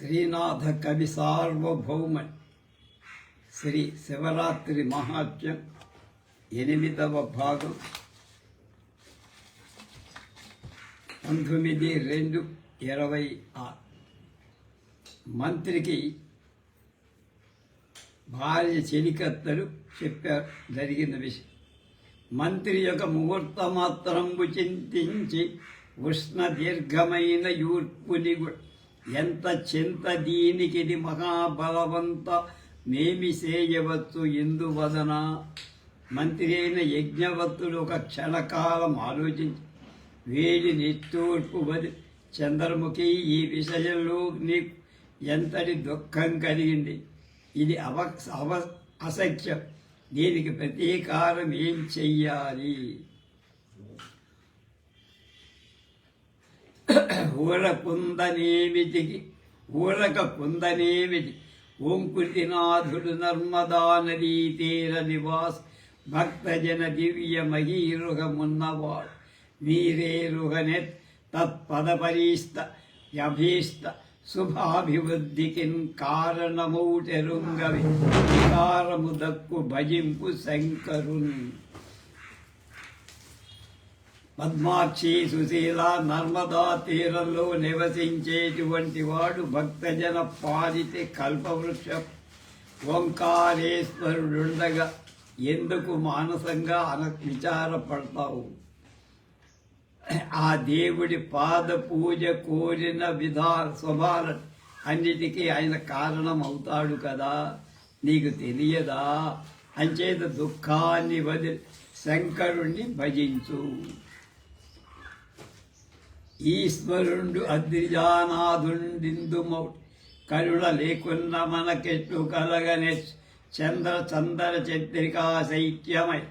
శ్రీనాథ కవి సార్వభౌమ శ్రీ శివరాత్రి మహాత్మ్యం ఎనిమిదవ భాగం. పంతొమ్మిది రెండు ఇరవై ఆరు మంత్రికి భార్య చెలికత్తలు చెప్పారు జరిగిన విషయం. మంత్రి యొక్క ముహూర్త మాత్రంబు చింతించి ఉష్ణ దీర్ఘమైన యూర్పుని గు- ఎంత చింత దీనికిది మహాబలవంత మేమి చేయవచ్చు ఎందువదన మంత్రి అయిన యజ్ఞవత్తుడు ఒక క్షణకాలం ఆలోచించి వేడి నిట్టూర్పు వది చంద్రముఖి ఈ విషయంలో నీకు ఎంతటి దుఃఖం కలిగింది? ఇది అవ అవ అసఖ్యం దీనికి ప్రతీకారం ఏం చెయ్యాలి? ఊర కుందనేమిటికి ఊరక కుందనేమిటి ఓంకుటినాథుడు నర్మదా నదీ తీర నివాస్ భక్తజన దివ్య మహీరుహమున్నవాడు వీరేరుహనెత్ తత్పదపరీస్త యభీస్త శుభాభివృద్ధికిన్ కారణమౌటెరుంగవి వికారము దక్కు భజింపు శంకరున్ పద్మాక్షి సుశీల నర్మదా తీరంలో నివసించేటువంటి వాడు భక్తజన పాలిత కల్పవృక్షం. ఓంకారేశ్వరుడుండగా ఎందుకు మానసంగా అన విచారపడతావు? ఆ దేవుడి పాద పూజ కోరిన విధా స్వభావ అన్నిటికీ ఆయన కారణం అవుతాడు కదా? నీకు తెలియదా? అంచేత దుఃఖాన్ని వదిలి శంకరుణ్ణి భజించు. ఈశ్వరుండు అద్రిజానాథుండిందుమౌ కరుణ లేకున్న మనకెట్లు కలగనే చంద్ర చందర చంద్రికా శైత్యమై.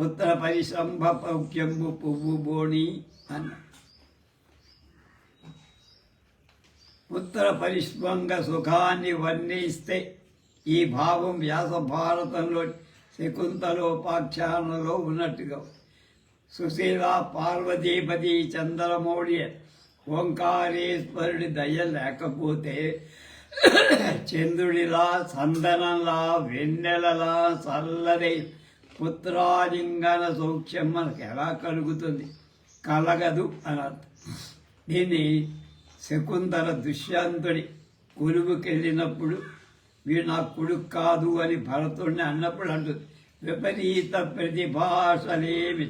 పుత్ర పరిశంభ పౌక్యంబు పువ్వు బోణి అన్న. పుత్ర పరిశ్వంగ సుఖాన్ని వర్ణిస్తే ఈ భావం వ్యాస భారతంలో శకుంతలోపాఖ్యానంలో ఉన్నట్టుగా సుశీల పార్వతీపతి చంద్రమౌళి ఓంకారేశ్వరుడి దయ లేకపోతే చంద్రుడిలా చందనంలా వెన్నెలలా చల్లదై పుత్రాలింగన సౌఖ్యం మనకు ఎలా కలుగుతుంది? కలగదు అని దీన్ని శకుంతల దుష్యంతుడి కొలువుకెళ్ళినప్పుడు వీడు నా కొడుకు కాదు అని భరతుడిని అన్నప్పుడు అంటుంది. విపరీత ప్రతిభాషలేమి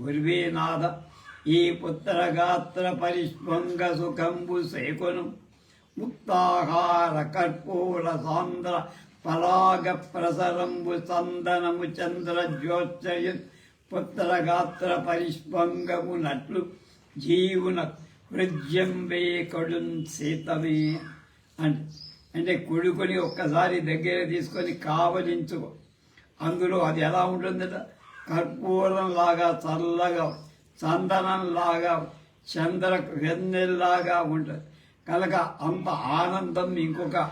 ఉర్వీనాథ ఈ పుత్రగాత్ర పరిష్మంగ సుఖంబు సేకొను. ముక్తాహార కర్పూర సాంద్ర పరాగ ప్రసరంబు చందనము చంద్రజ్యోత్సయు పుత్రగాత్ర పరిష్పంగము నట్లు జీవున హృద్యంబే కడున్ సీతమే అంటే. అంటే కొడుకుని ఒక్కసారి దగ్గర తీసుకొని కావలించుకో. అందులో అది ఎలా ఉంటుందట? కర్పూరంలాగా చల్లగా చందనంలాగా చంద్ర వెన్నెల్లాగా ఉంటుంది. కనుక అంత ఆనందం ఇంకొక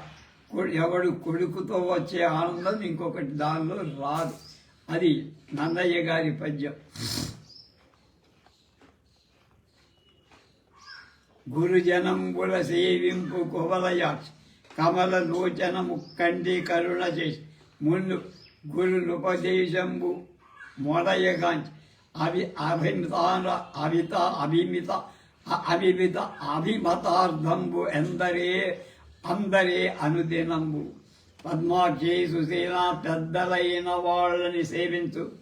ఎవడు కొడుకుతో వచ్చే ఆనందం ఇంకొకటి దానిలో రాదు. అది నందయ్య గారి పద్యం. గురుజనంబుల సేవింపు కువలయాక్ష కమల లోచన ముక్కండి కరుణ చేసి మున్ను గురునుపదేశంబు మొడయగాంచి అవి అభిమితాన అవిత అభిమిత అ- అవిమిత అభిమతార్థంబు ఎందరే అందరే అనుదినంబు. పద్మాక్షి సుశీల పెద్దలైన వాళ్ళని సేవించు.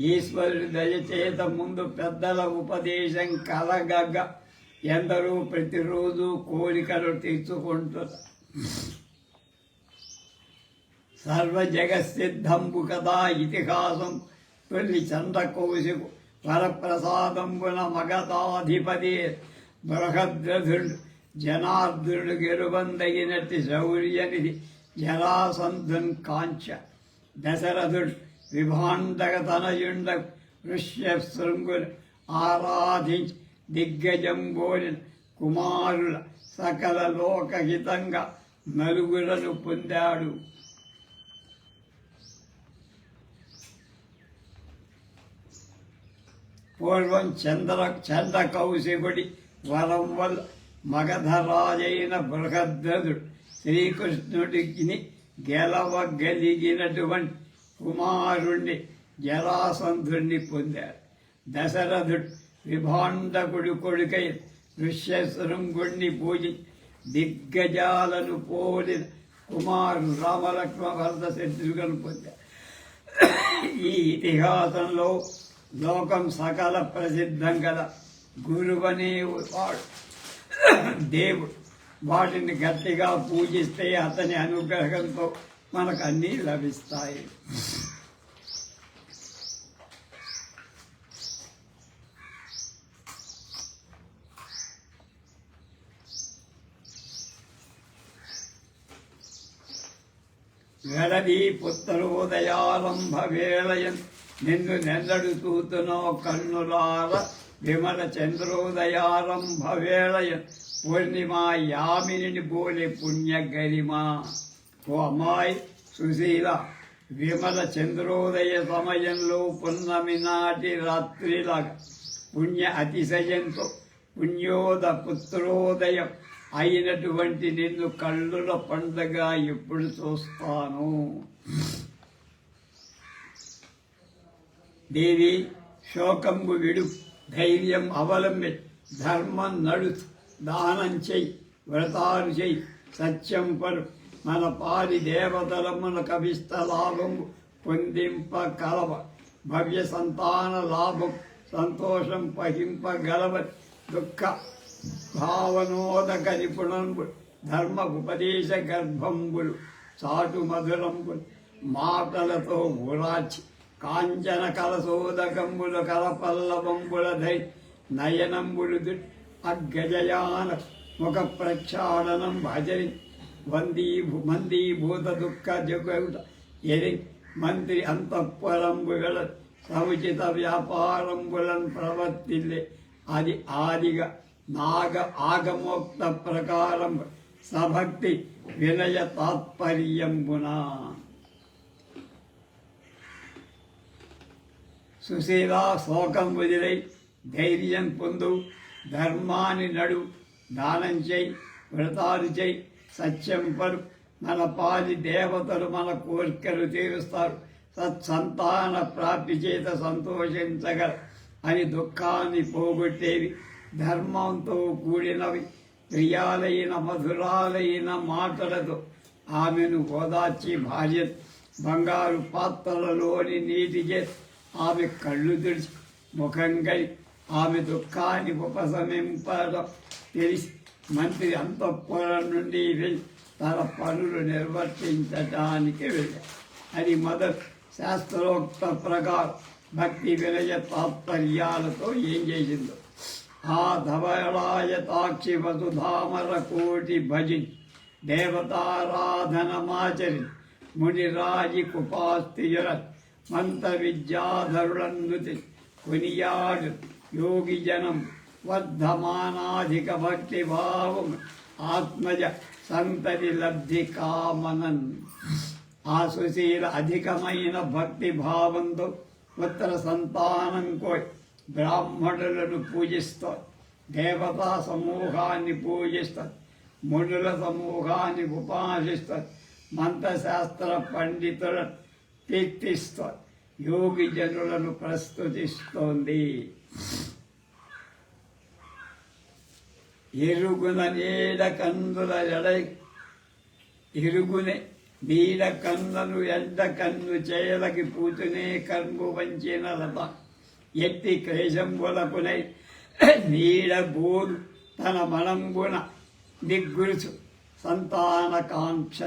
ఈశ్వరుడు దయచేత ముందు పెద్దల ఉపదేశం కలగగ. ఎందరూ ప్రతిరోజు కోరికలు తీర్చుకుంటారు సర్వ జగసిద్ధంబు కదా ఇతిహాసం. తొలి చంద్రకౌశికు వరప్రసాదంబున మగతాధిపతి బృహద్రథుడు జనార్దుడు గెలుబందగినట్టి శౌర్యనిధి జరాసంధున్ కాంచ దశరథుడు విభాండక తనయుండ ఋష్యశృంగులు ఆరాధించి దిగ్గజంబోలిన కుమారుల సకల లోకహితంగా నలుగులను పొందాడు. పూర్వం చంద్ర చంద్ర కౌశికుడి వరం వల్ల మగధరాజైన బృహద్రథుడు శ్రీకృష్ణుడికి గెలవగలిగినటువంటి కుమారుణ్ణి జరాసంధుణ్ణి పొందారు. దశరథుడు విభాండకుడి కొడుకై ఋష్యశృంగుణ్ణి పూజి దిగ్గజాలను పోలిన కుమారుడు రామలక్ష్మ భరత శత్రుఘ్నులను పొందారు. ఈ ఇతిహాసంలో లోకం సకల ప్రసిద్ధం గల గురువనే వాడు. దేవుడు. వాటిని గట్టిగా పూజిస్తే అతని అనుగ్రహంతో మనకు అన్నీ లభిస్తాయి. వెడది పుత్తరోదయారంభ వేళయన్ నిన్ను నెల్లడు తూతునో కన్నులార విమల చంద్రోదయారంభవేళ పూర్ణిమా యామిని బోలి పుణ్య గరిమా ఓ అమ్మాయి సుశీల విమల చంద్రోదయ సమయంలో పున్నమి నాటి రాత్రిలాగా పుణ్య అతిశయంతో పుణ్యోద పుత్రోదయం అయినటువంటి నిన్ను కళ్ళుల పండగ ఎప్పుడు చూస్తాను. దేవి శోకంబు విడు ధైర్యం అవలంబి ధర్మం నడు దానం చెయ్యి వ్రతాలు చెయ్యి సత్యం పరు. మన పారి దేవతలమున కవిస్త లాభం పొందింప కలవ భవ్య సంతాన లాభం సంతోషం పహింపగలవ దుఃఖ భావనోదక నిపుణంబులు ధర్మ ఉపదేశ గర్భంబులు చాటు మధురంబులు మాటలతో ఊరాచి కాంచన కలసోదకంబుల కలపల్లవంబుల ధై నయనంబులు దు అగ్గజయాన ముఖ ప్రక్షాళనం భజరి వందీ మందీభూత దుఃఖ జగౌట ఎరి మంత్రి అంతఃపురంబుగల సముచిత వ్యాపారంబులను ప్రవర్తిల్లే అది ఆదిగా నాగ ఆగమోక్త ప్రకారం సభక్తి వినయ తాత్పర్యంబున సుశీలా శోకం వదిలై ధైర్యం పొందు ధర్మాన్ని నడు దానం చేయి వ్రతాలు చేయి సత్యం పరు మన పాలి దేవతలు మన కోరికలు తీరుస్తారు. సత్సంతాన ప్రాప్తి చేత సంతోషించగల అని దుఃఖాన్ని పోగొట్టేవి ధర్మంతో కూడినవి. ప్రియాలైన మధురాలైన మాటలతో ఆమెను ఓదార్చి భార్య బంగారు పాత్రలలోని నీటి చేసి ఆమె కళ్ళు తెరిచి ముఖంగై ఆమె దుఃఖాన్ని ఉపశమింపడం తెలిసి మంత్రి అంతఃపురం నుండి వెళ్ళి తన పనులు నిర్వర్తించటానికి వెళ్ళాడు. అది మొదటి శాస్త్రోక్త ప్రకారం భక్తి వినయ తాత్పర్యాలతో ఏం చేసిందో. ఆ ధవళాయతాక్షి వసుధామర కోటి భజి దేవతారాధనమాచరి మునిరాజి కుపాస్తిజర మంత విద్యాధరులందుతి కొనియాడు యోగి జనం వర్ధమానాధిక భక్తి భావం ఆత్మజ సంతతి లబ్ధి కామనన్ ఆ సుశీల అధికమైన భక్తి భావంతో ఉత్తర సంతానం కోరి బ్రాహ్మణులను పూజిస్తారు దేవతా సమూహాన్ని పూజిస్తారు మునుల సమూహాన్ని ఉపాసిస్తారు మంత్రశాస్త్ర పండితులను కీర్తిస్తారు యోగి జనులను ప్రస్తుతిస్తోంది. ఎరుగున నీడ కందుల ఎడై ఇరుగునే నీడ కన్నులు ఎండ కన్ను చేయలకి పూతునే కన్ను వంచిన లత ఎత్తి క్లేశంబులకునై నీడ బోరు తన మనంబున దిగ్గురుచు సంతాన కాంక్ష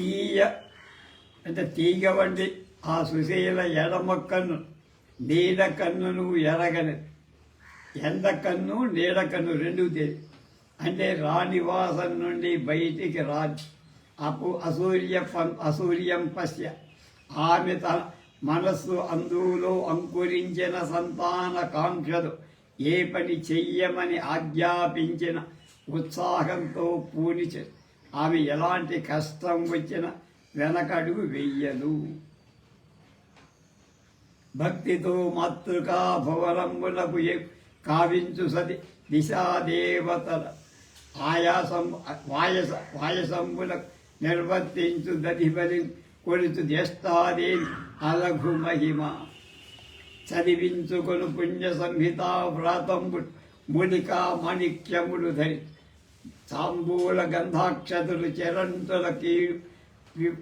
తీయ అంటే తీగ వంటి ఆ సుశీల ఎడమ కన్ను నీడ కన్నును ఎరగని ఎండ కన్ను నీడ కన్ను రెండు తెలియదు అంటే రానివాసం నుండి బయటికి రాదు అపు అసూర్య అసూర్యం పశ్య. ఆమె తన మనస్సు అందులో అంకురించిన సంతాన కాంక్షలు ఏ పని చెయ్యమని ఆజ్ఞాపించిన ఉత్సాహంతో పూనిచే. ఆమె ఎలాంటి కష్టం వచ్చినా వెనకడుగు వెయ్యదు. భక్తితో మాతృకా భవనములకు కావించు సతి దిశాదేవతల ఆయాసం వాయస వాయసంబులకు నిర్వర్తించు దధిబలి కొలుచు జ్యేష్ఠాదేవి అలఘు మహిమ. చదివించుకొను పుణ్య సంహిత వ్రాతంబు మూలికా మాణిక్యములు ధరి తాంబూల గంధాక్షతులు చెరంతుల కీడు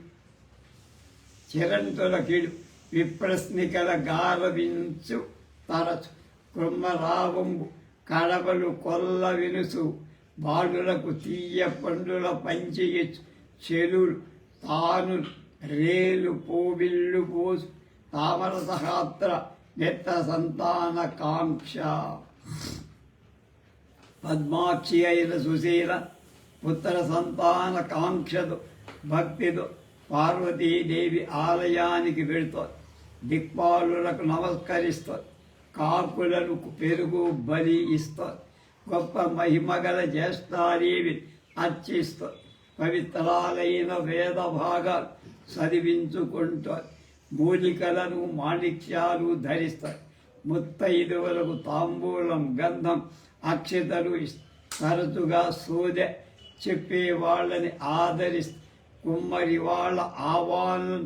చిరంతుల కీడు విప్రశ్నికల గారవించు తరచు. కృమ్మరావంబు కడవలు కొల్ల వినుసు. బాలులకు తీయ పండుల పంచియచ్చు చెలులు తాను రేలు పోవిల్లు పోసు. తామర సహాత్ర నెత్త సంతాన కాంక్ష. పద్మాక్షి అయిన సుశీల పుత్ర సంతాన కాంక్షతో భక్తితో పార్వతీదేవి ఆలయానికి వెళుతుంది. దిక్పాలులకు నమస్కరిస్తుంది. కాకులను పెరుగు బలి ఇస్తుంది. గొప్ప మహిమగల జ్యేష్ఠాదేవి అర్చిస్తుంది. పవిత్రాలైన వేద భాగాలు చదివించుకుంటుంది. మూలికలను మాణిక్యాలు ధరిస్తాయి ముత్తైదువులకు తాంబూలం గంధం అక్షతలు తరచుగా సోదె చెప్పే వాళ్ళని ఆదరిస్తూ కుమ్మరి వాళ్ళ ఆహ్వానం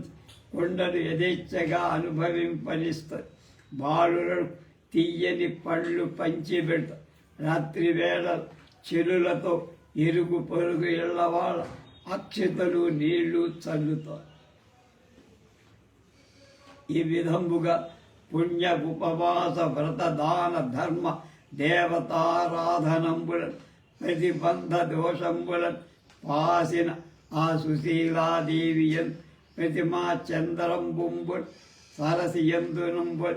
కొండలు యథేచ్ఛగా అనుభవింపనిస్తారు బాలులను తీయని పళ్ళు పంచిపెడతారు రాత్రి వేళ చెలులతో ఎరుగు పొరుగు ఇళ్ళ వాళ్ళ అక్షతలు నీళ్ళు చల్లుతారు ఈ విధముగా పుణ్య ఉపవాస వ్రత దాన ధర్మ దేవతారాధనంబుల ప్రతిబంధ దోషంబుల పాసిన ఆ సుశీలాదేవియన్ ప్రతిమా చంద్రంబుంబు సరసియందునంబు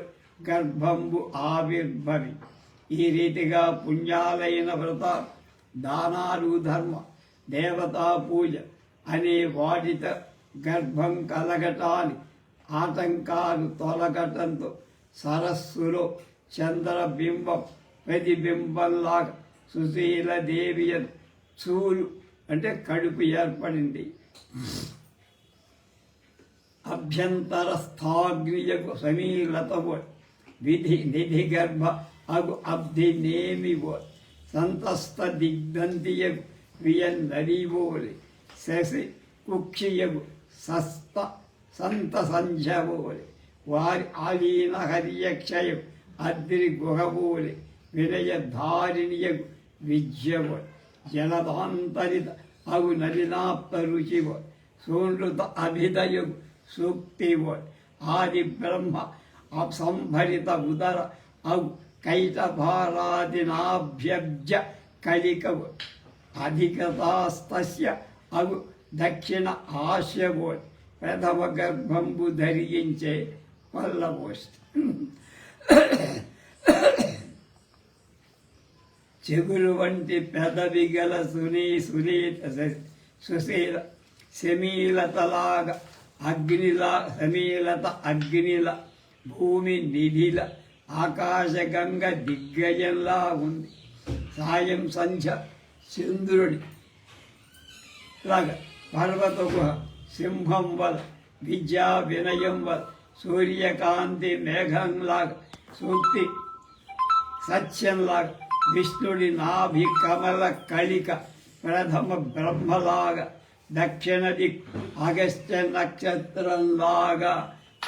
గర్భంబు ఆవిర్భవి ఈ రీతిగా పుణ్యాలైన వ్రత దానాలు ధర్మ దేవతా పూజ అనే వాడిత గర్భం కలగటాన్ని ఆటంకాలు తొలగటంతో సరస్సులో చంద్రబింబం ప్రతిబింబంలా సుశీల దేవి చూలు అంటే కడుపు ఏర్పడింది. అభ్యంతర స్థాగ్నియకు సమీలతవో విధి నిధి గర్భ అగు అబ్ధి నేమివో సంతస్త దిగ్ధంతియగు వియన్నడివోలి శశి కుక్షియగు సస్త సంత సంధ్యవోలి వారి ఆలీన హరియక్షయం అద్రి గుహవోలి వినయ ధారిణియగు విద్యవో జలదాంతరిత అగు నలినాప్త రుచివో సూనృత అభిదయగు సూక్తివో ఆది బ్రహ్మ అసంభరిత ఉదర అగు కైటభారాదినాభ్యబ్జ కలికవు అధికతాస్తస్య అగు దక్షిణ ఆశవో ప్రథమ గర్భంబు ధరించే పల్లవోస్ట్ చెగులు వంటి పెదవి గల సునీ సునీత సుశీల శమీలతలాగా అగ్నిలా సమీలత అగ్నిల భూమి నిధిల ఆకాశగంగ దిగ్గజంలా ఉంది. సాయం సంధ్య చంద్రుడి లాగా పర్వత గుహ సింహం వల విద్యా వినయం వల సూర్యకాంతి మేఘంలాగా సూక్తి సత్యంలాగా విష్ణుడి నాభి కమల కళిక ప్రథమ బ్రహ్మలాగా దక్షిణ దిక్ అగస్త్య నక్షత్రంలాగా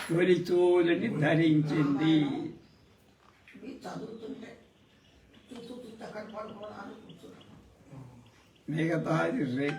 తొలిచూలుని ధరించింది. మిగతాది రే